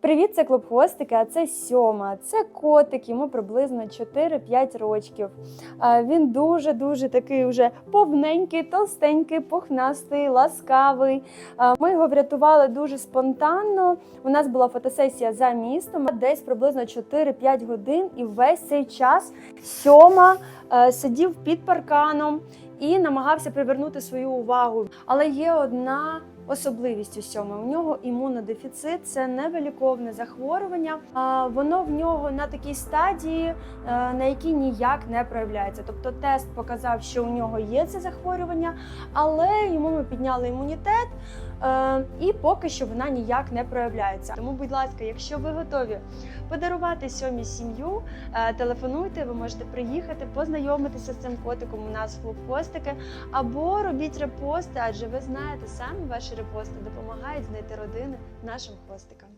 Привіт, це клуб хвостики, а це сьома. Це котик, йому приблизно 4-5 рочків. Він дуже-дуже такий вже повненький, толстенький, пухнастий, ласкавий. Ми його врятували дуже спонтанно. У нас була фотосесія за містом, десь приблизно 4-5 годин, і весь цей час сьома сидів під парканом і намагався привернути свою увагу. Але є одна особливість у сьоми. У нього імунодефіцит, це невиліковне захворювання. Воно в нього на такій стадії, е, на якій ніяк не проявляється. Тобто тест показав, що у нього є це захворювання, але йому ми підняли імунітет. е, І поки що вона ніяк не проявляється. Тому, будь ласка, якщо ви готові подарувати сьомі сім'ю, е, телефонуйте, ви можете приїхати, познайомитися з цим котиком у нас в клуб або робіть репости, адже ви знаєте, саме ваші репости допомагають знайти родини нашим хвостикам.